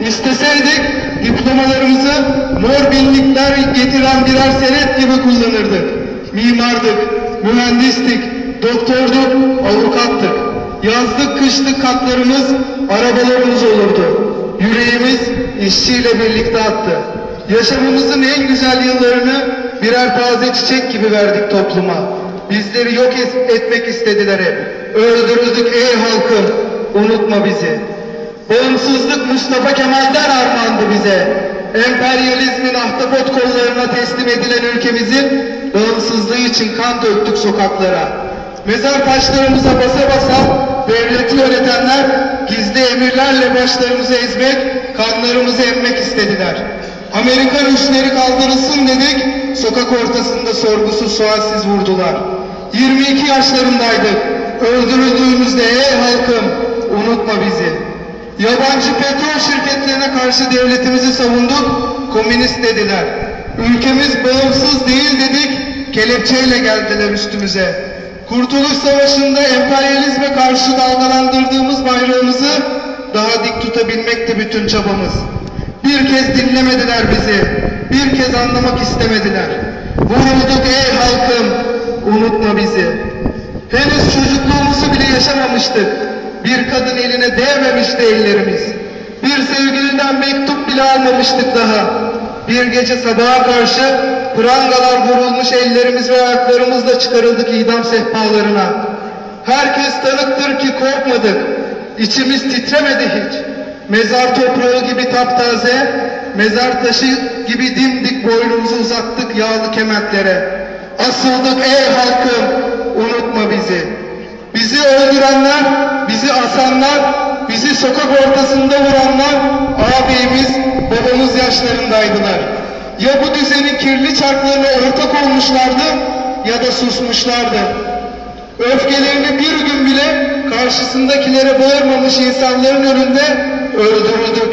İsteseydik diplomalarımızı mor binlikler getiren birer senet gibi kullanırdık. Mimardık, mühendistik, doktorduk, avukattık. Yazlık kışlık katlarımız, arabalarımız olurdu. Yüreğimiz işçiyle birlikte attı. Yaşamımızın en güzel yıllarını birer taze çiçek gibi verdik topluma. Bizleri yok etmek istediler hep. Öldürüldük ey halkım, unutma bizi. Bağımsızlık Mustafa Kemal'den armağandı bize. Emperyalizmin ahtapot kollarına teslim edilen ülkemizin bağımsızlığı için kan döktük sokaklara. Mezar taşlarımıza basa basa devleti yönetenler gizli emirlerle başlarımızı ezmek, kanlarımızı emmek istediler. Amerikan üsleri kaldırılsın dedik, sokak ortasında sorgusuz sualsiz vurdular. 22 yaşlarındaydık, öldürüldüğümüzde ey halkım unutma bizi. Yabancı petrol şirketlerine karşı devletimizi savunduk, komünist dediler. Ülkemiz bağımsız değil dedik, kelepçeyle geldiler üstümüze. Kurtuluş Savaşı'nda emperyalizme karşı dalgalandırdığımız bayrağımızı daha dik tutabilmekti bütün çabamız. Bir kez dinlemediler bizi, bir kez anlamak istemediler. Vurulduk ey halkım, unutma bizi. Henüz çocukluğumuzu bile yaşamamıştık. Bir kadın eline değmemişti ellerimiz. Bir sevgiliden mektup bile almamıştık daha. Bir gece sabaha karşı prangalar vurulmuş ellerimiz ve ayaklarımızla çıkarıldık idam sehpalarına. Herkes tanıktır ki korkmadık. İçimiz titremedi hiç. Mezar toprağı gibi taptaze, mezar taşı gibi dimdik boynumuzu uzattık yağlı kementlere. Asıldık ey halkım, unutma bizi. Bizi öldürenler, bizi asanlar, bizi sokak ortasında vuranlar ağabeyimiz, babamız yaşlarındaydılar. Ya bu düzenin kirli çarklarına ortak olmuşlardı ya da susmuşlardı. Öfkelerini bir gün bile karşısındakilere bağırmamış insanların önünde öldürüldük.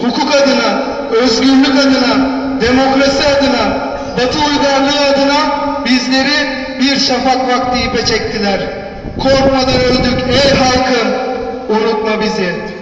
Hukuk adına, özgürlük adına, demokrasi adına, batı uygarlığı adına bizleri bir şafak vakti ipe çektiler. Korkmadan öldük ey halkım, unutma bizi.